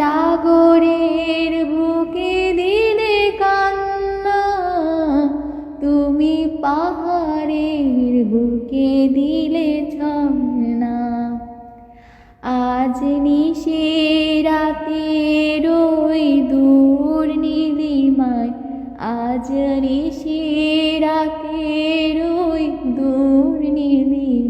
সাগরের বুকে দিলে কান্না, তুমি পাহাড়ের বুকে দিলে ঝর্ণা আজ নিশে রাতে রই দূর নীলিমায়, আজ নিশে রাতে রই দূর নীলিমায়।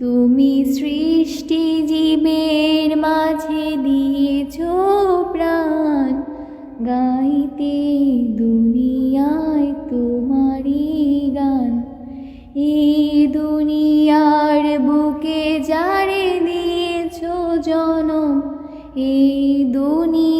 তুমি সৃষ্টি জীবের মাঝে দিয়েছ প্রাণ। গাইতে দুনিয়ায় তোমারই গান। এই দুনিয়ার বুকে যারে দিয়েছ জনম এই দুনিয়ার